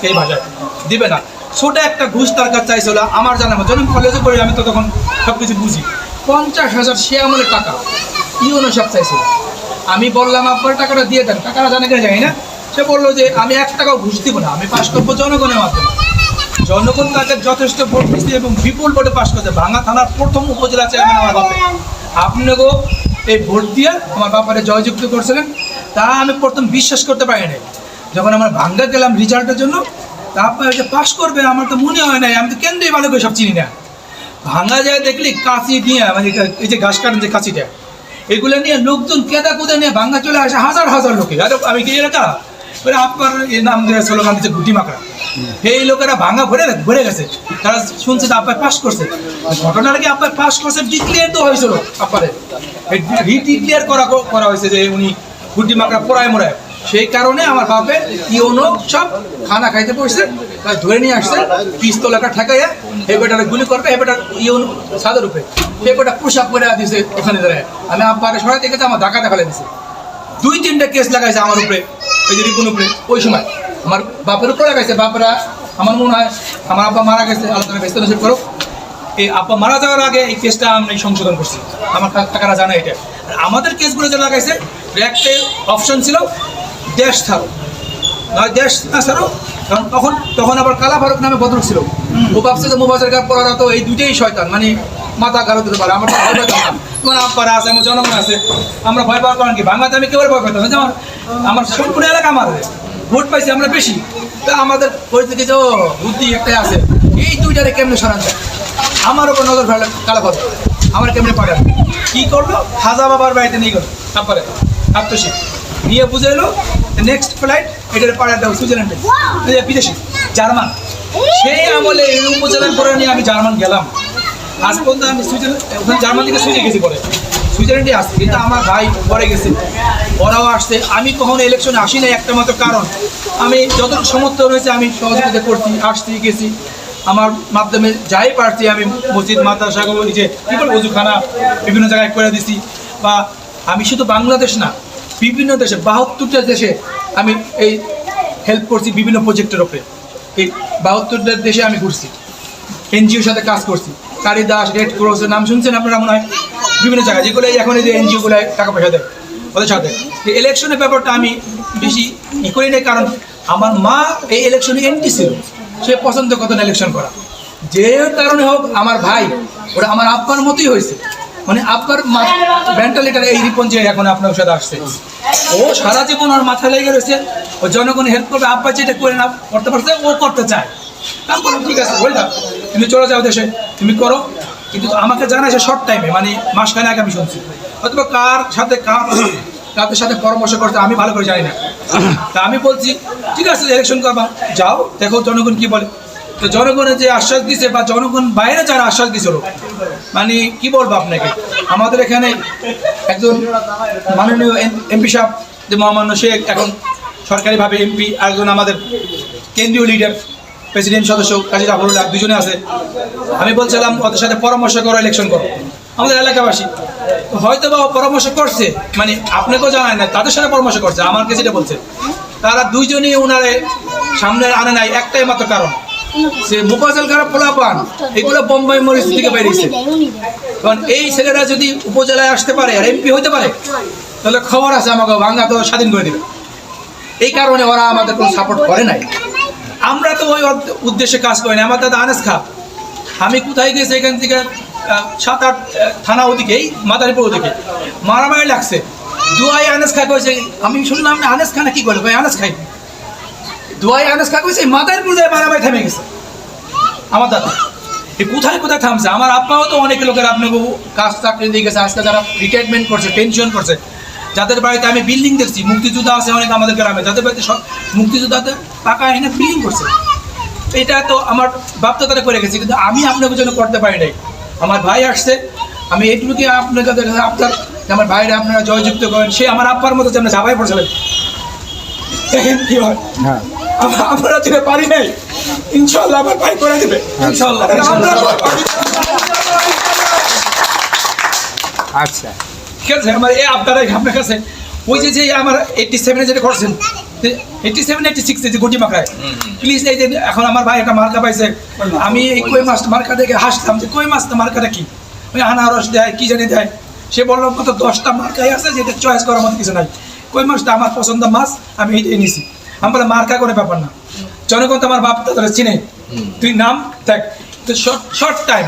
আজকে এই ভাষায় দিবে না। ছোট একটা ঘুষ তার কাছে চাইছিল, আমার জানা মতো। যখন কলেজে পড়ি আমি তো তখন সব কিছু বুঝি। পঞ্চাশ হাজার সে টাকা। ইউনো সব চাইছিল। আমি বললাম, আপনার টাকাটা দিয়ে দেন। টাকাটা জানে কিনা জানি না। সে বলল যে, আমি এক টাকাও ঘুষ দিব না। আমি পাশ করব জনগণের মাধ্যমে। জনগণ তাকে যথেষ্ট ভোট দিচ্ছে এবং বিপুল ভোটে পাশ করছে। ভাঙা থানার প্রথম উপজেলা চেয়ারম্যান আমার বাপে আপনাকেও এই ভোট দিয়ে আমার বাপারে জয়যুক্ত করছিলেন। তা আমি প্রথম বিশ্বাস করতে পারি নাই যখন আমরা ভাঙ্গা গেলাম রেজাল্টের জন্য, তা তারপরে যে পাশ করবে, আমার তো মনে হয় না আমি তো কেন্দ্রেই ভালো করে সব চিনি না। ভাঙা যায় দেখলি কাঁচি নিয়ে মানে এই যে ঘাস কাটেন যে কাঁচিটা এগুলো নিয়ে লোকজন কেদা কুদা নিয়ে ভাঙ্গা চলে আসে, হাজার হাজার লোকে। আরে, আমি কি এলাকা ওরা আপনার নাম দিয়ে স্লোগান দিচ্ছে গুটি মাকড়া। এই লোকেরা ভাঙা ভরে ভরে গেছে। তারা শুনছে যে আপনার পাস করছে। ঘটনাটা কি আপনার পাস করছে ডিক্লিয়ার তো হয়েছিল আপনারে রিডিক্লিয়ার করা করা হয়েছে যে উনি গুটি মাকড়া পড়ায় মোড়ায়। সেই কারণে আমার বাপে ইউনো সব খানা খাইতে পড়ছে ধরে নিয়ে আসছে, পিস্তল একটা ঠেকাইয়া এই বেটারে গুলি করবে এই বেটার ইউনো সাদের উপরে সেই বেটা পোশাক পরে দিছে এখানে দাঁড়ায় আমি আব্বারে সরাই দেখেছি আমার ধাক্কা দেখালে দিছে দুই তিনটা কেস লাগাইছে আমার উপরে ওই যে রিপুন উপরে, ওই সময়। আমার বাপের উপরে লাগাইছে, বাপরা আমার মনে হয় আমার আব্বা মারা গেছে আলোচনা ব্যস্ত নসিব করো এই আব্বা মারা যাওয়ার আগে এই কেসটা আমি সংশোধন করছি। আমার কাকারা জানে এটা। আমাদের কেসগুলো যে লাগাইছে একটা অপশন ছিল দেশ ছাড়ো। নয় দেশ না ছাড়ো। কারণ তখন তখন আবার কালা ফারুক নামে বদরুক ছিল। ও ভাবছে যে মুবাজের গাছ পড়ারা তো এই দুইটাই শয়তান। মানে মাথা গালো দিতে পারে। আমার ভয় পেতাম তোমার আব্বারা আছে আমার জনগণ আছে। আমরা ভয় পাওয়ার কারণ কি? বাংলাতে আমি কেউ ভয় পেতাম যেমন আমার সম্পূর্ণ এলাকা আমার। ভোট পাইছি আমরা বেশি। তা আমাদের পরিস্থিতি যে বুদ্ধি একটাই আছে। এই দুইটারে কেমনে সরান যায়? আমার ওপর নজর ফেলে কালা ফারুক। আমার কেমনে পাঠান কি করল? খাজা বাবার বাড়িতে নিয়ে গেল। তারপরে আত্মশিক নিয়ে বুঝে এলো নেক্সট ফ্লাইট এটার পাড়ার দাও সুইজারল্যান্ডে বিদেশি, জার্মান। সেই আমলে এই উপজেলার পরে নিয়ে আমি জার্মান গেলাম। আজ পর্যন্ত আমি সুইজারল্যান্ড ওখানে জার্মান থেকে সুইজে গেছি পরে। সুইজারল্যান্ডে আসছি, কিন্তু আমার ভাই পরে গেছে। ওরাও আসছে। আমি কখনো ইলেকশনে আসি না একটা মাত্র কারণ। আমি যতটুকু সমর্থন হয়েছে, আমি সহযোগিতা করছি, আসছি, গেছি। আমার মাধ্যমে যাই পারছি, আমি মসজিদ, মাদ্রাসা যে, কী বলে ওজুখানা বিভিন্ন জায়গায় করে দিছি। বা আমি শুধু বাংলাদেশ না বিভিন্ন দেশে, বাহাত্তরটা দেশে আমি এই হেল্প করছি বিভিন্ন প্রজেক্টের ওপরে। এই বাহাত্তরটা দেশে আমি ঘুরছি এনজিওর সাথে কাজ করছি। কারিদাস রেড ক্রসের নাম শুনছেন আপনারা মনে হয়? বিভিন্ন জায়গায়, যেগুলো এখন এই যে এনজিওগুলো টাকা পয়সা দেয়, ওদের সাথে। এই ইলেকশনের ব্যাপারটা আমি বেশি ই করি না কারণ আমার মা এই ইলেকশনে এন্ট্রি ছিল। সে পছন্দ করতো না ইলেকশন করা। যে কারণে হোক, আমার ভাই, ওরা আমার আব্বার মতোই হয়েছে। মানে আব্বার মেন্টালিটার এই রিপন যে এখন আপনার সাথে আসছে। ও সারা জীবন ওর মাথায় লেগে রয়েছে, ও জনগণ হেল্প করবে, আব্বা যেটা করে না করতে পারছে, ও করতে চায়। বললাম ঠিক আছে ওয়েলকাম তুমি চলে যাও দেশে, তুমি করো। কিন্তু আমাকে জানাইছে শর্ট টাইমে মানে মাসখানে আগে আমি শুনছি। অথবা কার সাথে কার কাদের সাথে পরামর্শ করতে আমি ভালো করে জানি না। তা আমি বলছি, ঠিক আছে ইলেকশন করবা। যাও, দেখো জনগণ কি বলে। তো জনগণের যে আশ্বাস দিছে বা জনগণ বাইরে যারা আশ্বাস দিছিল মানে কি বলব আপনাকে? আমাদের এখানে একজন মাননীয় এমপি সাহেব, যে মহামান্য শেখ এখন সরকারিভাবে এমপি একজন আমাদের কেন্দ্রীয় লিডার প্রেসিডেন্ট সদস্য কাজী জাফরুল্লাহ দুজনে আছে। আমি বলছিলাম, ওদের সাথে পরামর্শ করো ইলেকশন করো। আমাদের এলাকাবাসী হয়তো বা পরামর্শ করছে মানে আপনাকেও জানায় না, তাদের সাথে পরামর্শ করছে, আমাকে যেটা বলছে। তারা দুইজনই ওনারে সামনে আনে নাই, একটাই মাত্র কারণ। সে মুফাজল খারাপ পোলাপান। এগুলো বোম্বাই মরিচ থেকে বেরিয়েছে। কারণ এই ছেলেরা যদি উপজেলায় আসতে পারে, আর এমপি হতে পারে, তাহলে খবর আছে আমাকে, ভাঙ্গা তো স্বাধীন করে দেবে। এই কারণে ওরা আমাদের কোনো সাপোর্ট করে নাই। আমরা তো ওই উদ্দেশ্যে কাজ করি না আমার দাদা আনেস খা, আমি কোথায় গেছি এখান থেকে সাত আট থানা ওদিকেই মাদারীপুর ওদিকে। মারামারি লাগছে। দুয়াই আনেস খা কয়েছে আমি শুনলাম না, আনেস খানা কি করে ভাই আনেস খাই। দুয়াই আনেস খা কয়েছে মাদারীপুর যায় মারামারি থেমে গেছে। আমার দাদা এই কোথায় কোথায় থামছে? আমার আব্বাও তো অনেক লোকের আপনাকে কাজ চাকরি দিয়ে গেছে। আজকে যারা রিটায়ারমেন্ট করছে পেনশন করছে, যাদের বাড়িতে আমি বিল্ডিং দেখছি, মুক্তিযোদ্ধা আছে অনেক আমাদের গ্রামে, যাদের বাড়িতে সব মুক্তিযোদ্ধাতে টাকা এনে বিল্ডিং করছে। এটা তো আমার বাপ তো তারা করে গেছে, কিন্তু আমি আপনাকে জন্য করতে পারি নাই। আমার ভাই আসছে, আমি এইটুকুই আপনার কাছে, আপনার, আমার ভাইরা আপনারা জয়যুক্ত করেন, সে আমার আব্বার মতো যেন ঝাপাই পড়ছিলেন দেখেন কি হয়। হ্যাঁ। আমরা আমরা পারি নাই ইনশাল্লাহ আমার ভাই করে দেবে। ইনশাল্লাহ। আচ্ছা ঠিক আছে আমার এই আপনারা আপনার কাছে ওই যে যে আমার এইটটি সেভেনে যেটা করছেন সেভেন সিক্স যে গুটি মাখায়। প্লিজ এই যে এখন আমার ভাই একটা মার্কা পাইছে আমি এই কই মাছ মার্কা দেখে হাসতাম যে কই মাছটা মার্কাটা কি? ওই আনারস দেয় কি জানি দেয় সে বলল কত দশটা মার্কাই আছে যেটা চয়েস করার মতো কিছু নাই। কই মাছটা আমার পছন্দ মাছ আমি এইটাই নিছি। আমি বলে মার্কা করে ব্যাপার না। জনগণ তো আমার বাপ তাদের চিনে। তুই নাম দেখ শর্ট শর্ট টাইম